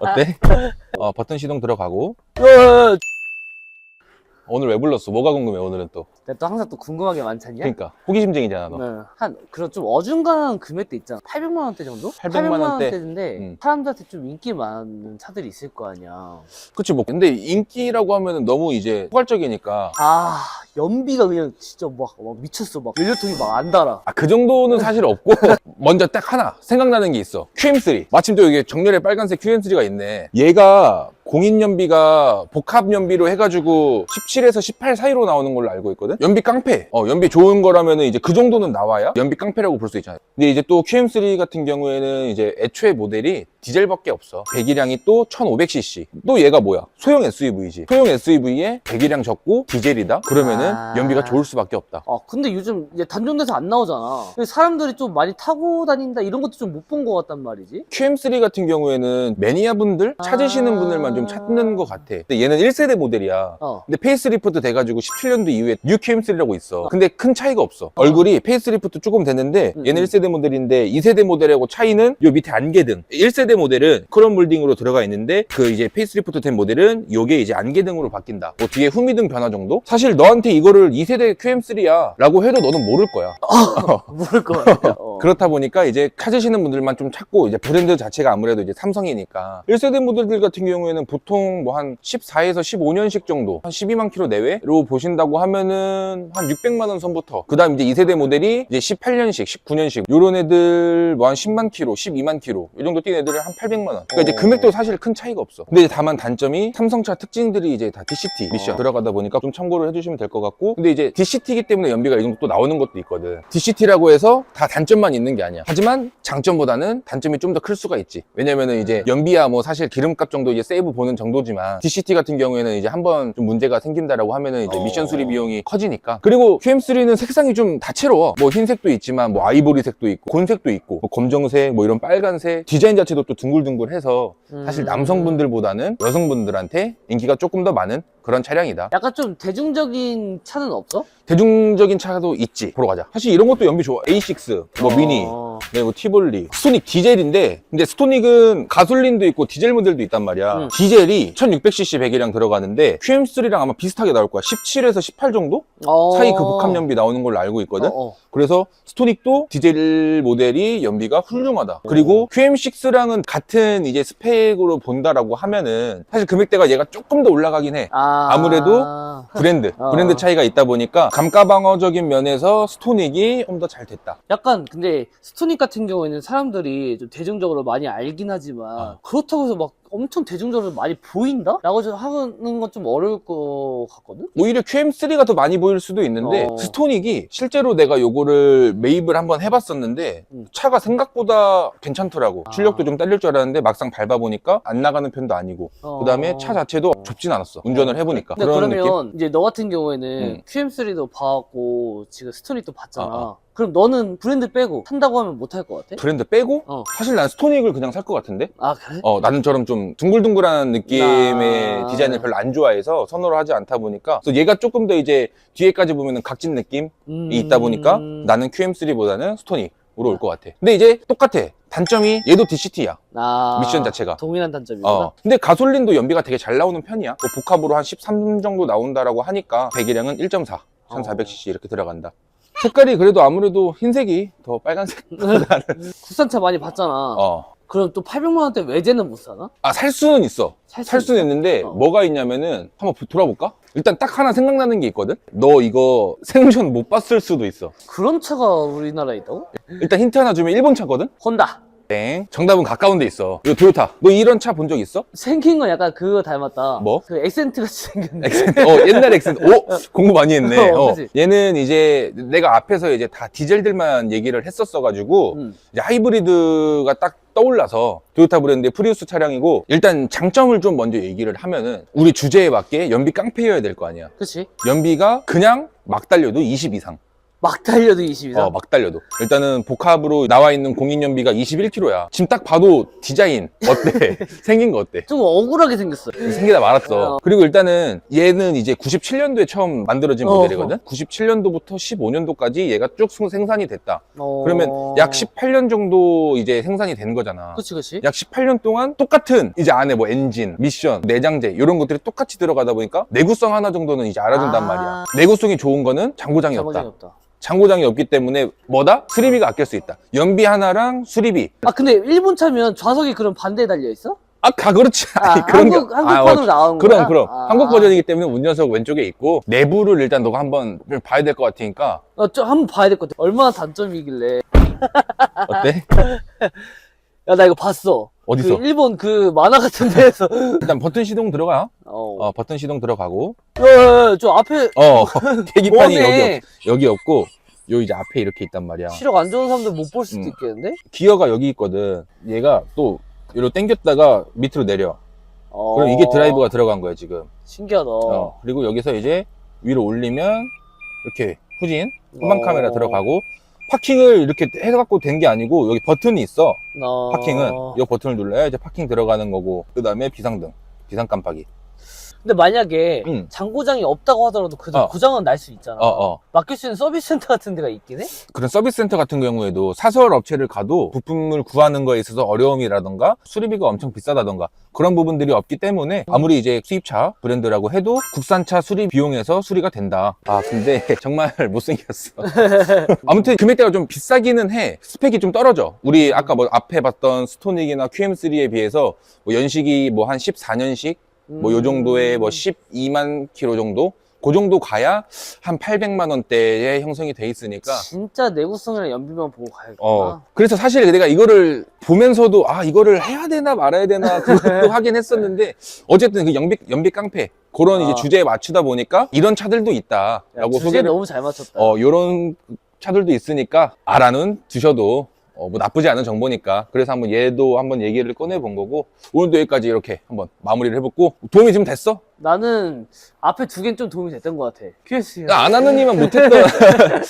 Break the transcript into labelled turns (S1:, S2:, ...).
S1: 어때? 어, 버튼 시동 들어가고
S2: 어,
S1: 오늘 왜 불렀어? 뭐가 궁금해 오늘은 또?
S2: 내가 또 항상 또 궁금한 게 많잖냐?
S1: 그러니까. 호기심쟁이잖아 너.
S2: 네. 한 그런 좀 어중간한 금액대 있잖아. 800만 원대 정도?
S1: 800만 원대?
S2: 원대인데
S1: 음.
S2: 사람들한테 좀 인기 많은 차들이 있을 거 아니야.
S1: 그치 뭐. 근데 인기라고 하면은 너무 이제 포괄적이니까.
S2: 아 연비가 그냥 진짜 막, 막 미쳤어. 막 연료통이 막 안 달아.
S1: 아, 그 정도는 사실 없고. 먼저 딱 하나 생각나는 게 있어. QM3 마침 또 여기 정렬에 빨간색 QM3가 있네. 얘가 공인연비가 복합연비로 해가지고 17 에서 18 사이로 나오는 걸로 알고 있거든? 연비 깡패. 어 연비 좋은 거라면은 이제 그 정도는 나와야 연비 깡패라고 볼 수 있잖아요. 근데 이제 또 QM3 같은 경우에는 이제 애초에 모델이 디젤밖에 없어 배기량이 또 1500cc 또 얘가 뭐야 소형 SUV지 소형 SUV에 배기량 적고 디젤이다 그러면은
S2: 아.
S1: 연비가 좋을 수밖에 없다
S2: 아 근데 요즘 이제 단종돼서 안 나오잖아 사람들이 좀 많이 타고 다닌다 이런 것도 좀 못 본 것 같단 말이지
S1: QM3 같은 경우에는 매니아 분들 찾으시는
S2: 아.
S1: 분들만 좀 찾는 것 같아. 근데 얘는 1세대 모델이야.
S2: 어
S1: 근데 페이스리프트 돼가지고 17년도 이후에 뉴 QM3라고 있어. 근데 큰 차이가 없어. 얼굴이 페이스리프트 조금 됐는데
S2: 음,
S1: 얘는
S2: 음.
S1: 1세대 모델인데 2세대 모델하고 차이는 요 밑에 안개등. 1세대 모델은 크롬 몰딩으로 들어가 있는데 그 이제 페이스리프트 된 모델은 요게 이제 안개등으로 바뀐다. 뭐 뒤에 후미등 변화 정도? 사실 너한테 이거를 2세대 QM3야 라고 해도 너는 모를 거야.
S2: 모를 것 같아 어.
S1: 그렇다 보니까 이제 찾으시는 분들만 좀 찾고 이제 브랜드 자체가 아무래도 이제 삼성이니까. 1세대 모델들 같은 경우에는 보통 뭐 한 14에서 15년식 정도 한 12만 킬로 내외로 보신다고 하면은 한 600만 원 선부터. 그 다음 이제 2세대 모델이 이제 18년식 19년식 요런 애들 뭐 한 10만 킬로 12만 킬로 이 정도 뛴 애들은 한 800만 원. 그러니까 이제
S2: 어.
S1: 금액도 사실 큰 차이가 없어. 근데 다만 단점이 삼성차 특징들이 이제 다 DCT 미션
S2: 어.
S1: 들어가다 보니까 좀 참고를 해주시면 될 것 같고. 근데 이제 DCT이기 때문에 연비가 이 정도 또 나오는 것도 있거든. DCT라고 해서 다 단점만 있는 게 아니야. 하지만 장점보다는 단점이 좀 더 클 수가 있지. 왜냐면은 이제 연비야 뭐 사실 기름값 정도 이제 세이브 보는 정도지만 DCT 같은 경우에는 이제 한번 좀 문제가 생긴다라고 하면은 이제
S2: 어.
S1: 미션 수리 비용이 커지니까. 그리고 QM3는 색상이 좀 다채로워. 뭐 흰색도 있지만 뭐 아이보리색도 있고 곤색도 있고 뭐 검정색 뭐 이런 빨간색 디자인 자체도 또 둥글둥글해서 사실
S2: 음.
S1: 남성분들보다는 여성분들한테 인기가 조금 더 많은 그런 차량이다.
S2: 약간 좀 대중적인 차는 없어?
S1: 대중적인 차도 있지. 보러 가자. 사실 이런 것도 연비 좋아. A6 뭐
S2: 어.
S1: 미니 네, 뭐 티볼리 스토닉 디젤인데 근데 스토닉은 가솔린도 있고 디젤 모델도 있단 말이야
S2: 음.
S1: 디젤이 1600cc 배기량 들어가는데 QM3랑 아마 비슷하게 나올 거야 17에서 18 정도
S2: 어.
S1: 사이 그 복합 연비 나오는 걸로 알고 있거든
S2: 어, 어.
S1: 그래서 스토닉도 디젤 모델이 연비가 훌륭하다. 그리고 QM6랑은 같은 이제 스펙으로 본다라고 하면은 사실 금액대가 얘가 조금 더 올라가긴 해.
S2: 아.
S1: 아무래도 브랜드,
S2: 어.
S1: 브랜드 차이가 있다 보니까 감가방어적인 면에서 스토닉이 좀 더 잘 됐다.
S2: 약간 근데 스토닉 같은 경우에는 사람들이 좀 대중적으로 많이 알긴 하지만
S1: 어.
S2: 그렇다고 해서 막 엄청 대중적으로 많이 보인다? 라고 좀 하는 건 좀 어려울 것 같거든?
S1: 오히려 QM3가 더 많이 보일 수도 있는데
S2: 어.
S1: 스토닉이 실제로 내가 요거를 매입을 한번 해봤었는데
S2: 음.
S1: 차가 생각보다 괜찮더라고.
S2: 아.
S1: 출력도 좀 딸릴 줄 알았는데 막상 밟아보니까 안 나가는 편도 아니고
S2: 어.
S1: 그 다음에 차 자체도 좁진 않았어. 운전을 해보니까
S2: 근데
S1: 그런
S2: 그러면
S1: 느낌.
S2: 이제 너 같은 경우에는
S1: 음.
S2: QM3도 봐왔고 지금 스토닉도 봤잖아.
S1: 어, 어.
S2: 그럼 너는 브랜드 빼고 산다고 하면 못 할 것 같아?
S1: 브랜드 빼고
S2: 어.
S1: 사실 난 스토닉을 그냥 살 것 같은데
S2: 아 그래?
S1: 어 나는처럼 좀 둥글둥글한 느낌의
S2: 아.
S1: 디자인을 별로 안 좋아해서 선호를 하지 않다 보니까 그래서 얘가 조금 더 이제 뒤에까지 보면은 각진 느낌이
S2: 음.
S1: 있다 보니까 나는 QM3보다는 스토닉 으로 올 것 같아 근데 이제 똑같아 단점이 얘도 DCT야
S2: 아,
S1: 미션 자체가.
S2: 동일한 단점이구나.
S1: 어. 근데 가솔린도 연비가 되게 잘 나오는 편이야 뭐 복합으로 한 13 정도 나온다라고 하니까 배기량은 1.4 1400cc 이렇게 들어간다 색깔이 그래도 아무래도 흰색이 더 빨간색보다는
S2: 국산차 많이 봤잖아.
S1: 어.
S2: 그럼 또 800만 원대 외제는 못 사나?
S1: 아, 살 수는 있어.
S2: 살 살수
S1: 수는 있는데,
S2: 어.
S1: 뭐가 있냐면은, 한번 돌아볼까? 일단 딱 하나 생각나는 게 있거든? 너 이거 생전 못 봤을 수도 있어.
S2: 그런 차가 우리나라에 있다고?
S1: 일단 힌트 하나 주면 일본 차거든?
S2: 혼다.
S1: 땡. 정답은 가까운 데 있어. 이거 토요타. 너 이런 차 본 적 있어?
S2: 생긴 건 약간 그거 닮았다.
S1: 뭐?
S2: 그 액센트 같이 생겼네.
S1: 엑센트. 어, 옛날 엑센트. 오! 공부 많이 했네.
S2: 어,
S1: 어.
S2: 그치?
S1: 얘는 이제 내가 앞에서 이제 다 디젤들만 얘기를 했었어가지고,
S2: 음.
S1: 이제 하이브리드가 딱 떠올라서 토요타 브랜드의 프리우스 차량이고, 일단 장점을 좀 먼저 얘기를 하면은, 우리 주제에 맞게 연비 깡패여야 될 거 아니야.
S2: 그치?
S1: 연비가 그냥 막 달려도 20 이상.
S2: 막 달려도 20이다.
S1: 어, 막 달려도. 일단은 복합으로 나와 있는 공인연비가 21kg야. 지금 딱 봐도 디자인 어때? 생긴 거 어때?
S2: 좀 억울하게 생겼어.
S1: 생기다 말았어.
S2: 어.
S1: 그리고 일단은 얘는 이제 97년도에 처음 만들어진
S2: 어.
S1: 모델이거든? 97년도부터 15년도까지 얘가 쭉 생- 생산이 됐다.
S2: 어...
S1: 그러면 약 18년 정도 이제 생산이 된 거잖아.
S2: 그치, 그치.
S1: 약 18년 동안 똑같은 이제 안에 뭐 엔진, 미션, 내장재 이런 것들이 똑같이 들어가다 보니까 내구성 하나 정도는 이제 알아준단
S2: 아.
S1: 말이야. 내구성이 좋은 거는 장고장이
S2: 장고장이
S1: 없다.
S2: 없다.
S1: 장고장이 없기 때문에 뭐다? 수리비가 아낄 수 있다. 연비 하나랑 수리비.
S2: 아, 근데 일본 차면 좌석이 그럼 반대에 달려 있어?
S1: 아, 가 그렇지.
S2: 아,
S1: 아니, 그런
S2: 한국,
S1: 게-
S2: 한국판으로
S1: 아, 어,
S2: 나온 거야?
S1: 그럼 그럼
S2: 아.
S1: 한국 버전이기 때문에 운전석 왼쪽에 있고 내부를 일단 너가 한번 봐야 될 것 같으니까
S2: 어, 좀 한번 봐야 될 것 같아. 얼마나 단점이길래.
S1: 어때?
S2: 야, 나 이거 봤어.
S1: 어디서?
S2: 그 일본 그 만화 같은 데에서.
S1: 일단 버튼 시동 들어가.
S2: 어.
S1: 어, 버튼 시동 들어가고.
S2: 야, 야, 야, 저 앞에
S1: 어, 계기판이 여기
S2: 뭐네.
S1: 없, 여기 없고 요 이제 앞에 이렇게 있단 말이야.
S2: 시력 안 좋은 사람들 못 볼 수도
S1: 음.
S2: 있겠는데?
S1: 기어가 여기 있거든. 얘가 또 이로 당겼다가 밑으로 내려.
S2: 어.
S1: 그럼 이게 드라이브가 들어간 거야 지금.
S2: 신기하다.
S1: 어, 그리고 여기서 이제 위로 올리면 이렇게 후진 후방
S2: 어.
S1: 카메라 들어가고 파킹을 이렇게 해갖고 된 게 아니고 여기 버튼이 있어.
S2: 어.
S1: 파킹은 이 버튼을 눌러야 이제 파킹 들어가는 거고 그 다음에 비상등, 비상 깜빡이.
S2: 근데 만약에
S1: 응.
S2: 장고장이 없다고 하더라도 그
S1: 어.
S2: 고장은 날 수 있잖아.
S1: 어, 어.
S2: 맡길 수 있는 서비스 센터 같은 데가 있긴 해?
S1: 그런 서비스 센터 같은 경우에도 사설 업체를 가도 부품을 구하는 거에 있어서 어려움이라던가 수리비가 엄청 비싸다던가 그런 부분들이 없기 때문에 아무리 이제 수입차 브랜드라고 해도 국산차 수리 비용에서 수리가 된다. 아 근데 정말 못생겼어. 아무튼 금액대가 좀 비싸기는 해. 스펙이 좀 떨어져. 우리 아까 뭐 앞에 봤던 스토닉이나 QM3에 비해서 뭐 연식이 뭐 한 14년식 뭐 요 정도에 뭐 12만 킬로 정도? 그 정도 가야 한 800만 원대에 형성이 돼 있으니까
S2: 진짜 내구성이랑 연비만 보고 가야겠다.
S1: 어. 그래서 사실 내가 이거를 보면서도 아 이거를 해야 되나 말아야 되나 그것도 하긴 했었는데 어쨌든 그 연비 연비 깡패 그런
S2: 아.
S1: 이제 주제에 맞추다 보니까 이런 차들도
S2: 야,
S1: 있다라고
S2: 주제
S1: 소개를
S2: 너무 잘 맞췄다.
S1: 어 요런 차들도 있으니까 알아는 두셔도 어, 뭐 나쁘지 않은 정보니까 그래서 한번 얘도 한번 얘기를 꺼내 본 거고 오늘도 여기까지 이렇게 한번 마무리를 해봤고 도움이 좀 됐어?
S2: 나는 앞에 두 개는 좀 도움이 됐던 것 같아. QS.
S1: 안 하는 이만 못했던